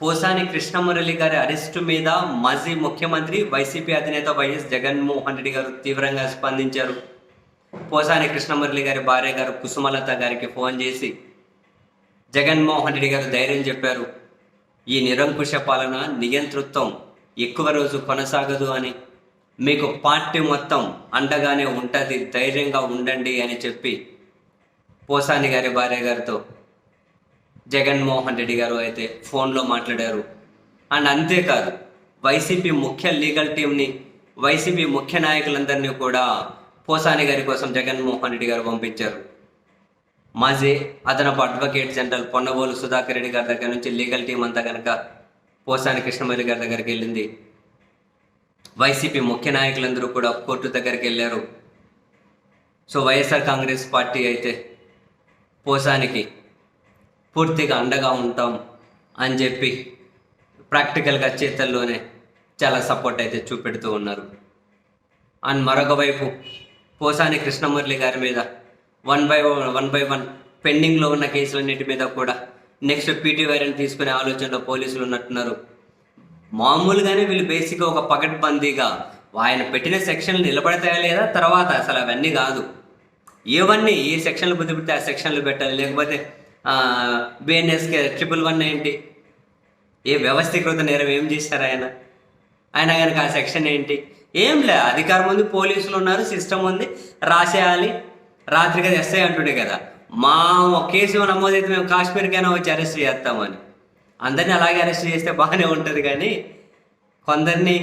పోసాని కృష్ణమురళి గారి అరెస్టు మీద మాజీ ముఖ్యమంత్రి వైసీపీ అధినేత వైఎస్ జగన్మోహన్ రెడ్డి గారు తీవ్రంగా స్పందించారు. పోసాని కృష్ణమురళి గారి భార్య గారు కుసుమలత గారికి ఫోన్ చేసి జగన్మోహన్ రెడ్డి గారు ధైర్యం చెప్పారు. ఈ నిరంకుశ పాలన నియంతృత్వం ఎక్కువ రోజు కొనసాగదు అని మీకు పార్టీ మొత్తం అండగానే ఉంటుంది ధైర్యంగా ఉండండి అని చెప్పి పోసాని గారి భార్య గారితో జగన్మోహన్ రెడ్డి గారు అయితే ఫోన్లో మాట్లాడారు. అండ్ అంతేకాదు వైసీపీ ముఖ్య లీగల్ టీంని వైసీపీ ముఖ్య నాయకులందరినీ కూడా పోసాని గారి కోసం జగన్మోహన్ రెడ్డి గారు పంపించారు. మాజీ అదనపు అడ్వకేట్ జనరల్ పొన్నబోలు సుధాకర్ రెడ్డి గారి దగ్గర నుంచి లీగల్ టీం అంతా కనుక పోసాని కృష్ణమల్లి గారి దగ్గరికి వెళ్ళింది. వైసీపీ ముఖ్య నాయకులందరూ కూడా కోర్టు దగ్గరికి వెళ్ళారు. సో వైఎస్ఆర్ కాంగ్రెస్ పార్టీ అయితే పోసానికి పూర్తిగా అండగా ఉంటాం అని చెప్పి ప్రాక్టికల్గా చేతల్లోనే చాలా సపోర్ట్ అయితే చూపెడుతూ ఉన్నారు. అండ్ మరొక వైపు పోసాని కృష్ణమురళి గారి మీద one by one by one పెండింగ్లో ఉన్న కేసులన్నిటి మీద కూడా నెక్స్ట్ పీటీ వైరన్ తీసుకునే ఆలోచనలో పోలీసులు ఉన్నట్టున్నారు. మామూలుగానే వీళ్ళు బేసిక్గా ఒక పకడ్బందీగా ఆయన పెట్టిన సెక్షన్లు నిలబడతాయా లేదా తర్వాత అసలు అవన్నీ కాదు. ఏవన్నీ ఏ సెక్షన్లు బుద్ధి పెడితే ఆ సెక్షన్లు పెట్టాలి లేకపోతే బిఎన్ఎస్కే ట్రిపుల్ వన్ ఏంటి ఏ వ్యవస్థీకృత నేరం ఏం చేశారు ఆయన? ఆయన కనుక ఆ సెక్షన్ ఏంటి? ఏం లే అధికారం ఉంది పోలీసులు ఉన్నారు సిస్టమ్ ఉంది రాసేయాలి. రాత్రికి ఎస్ఐ అంటుండే కదా మా కేసు నమోదైతే మేము కాశ్మీర్కైనా వచ్చి అరెస్ట్ చేస్తామని. అందరినీ అలాగే అరెస్ట్ చేస్తే బాగానే ఉంటుంది కానీ కొందరిని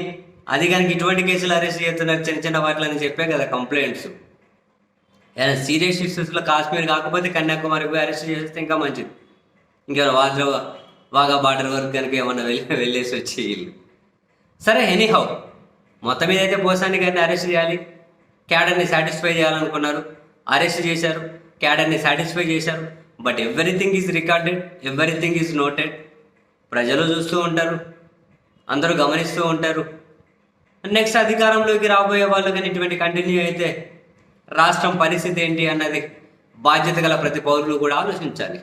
అది కనుక ఇటువంటి కేసులు అరెస్ట్ చేస్తున్నారు చిన్న చిన్న వాటిలని చెప్పే కదా కంప్లైంట్స్ సీరియస్ ఇష్యూస్లో కాశ్మీర్ కాకపోతే కన్యాకుమారి పోయి అరెస్ట్ చేస్తే ఇంకా మంచిది. ఇంకేమైనా వాటిలో వాగా బార్డర్ వరకు కనుక ఏమన్నా వెళ్ళి వెళ్ళేసి వచ్చి వీళ్ళు సరే ఎనీహౌ మొత్తం మీద అయితే పోసాని కానీ అరెస్ట్ చేయాలి. క్యాడర్ని సాటిస్ఫై చేయాలనుకున్నారు. అరెస్ట్ చేశారు. క్యాడర్ని సాటిస్ఫై చేశారు. But everything is recorded. Everything is noted. ప్రజలు చూస్తూ ఉంటారు. అందరూ గమనిస్తూ ఉంటారు. నెక్స్ట్ అధికారంలోకి రాబోయే వాళ్ళు కానీ ఇటువంటి కంటిన్యూ అయితే రాష్ట్రం పరిస్థితి ఏంటి అన్నది బాధ్యత గల ప్రతి పౌరులు కూడా ఆలోచించాలి.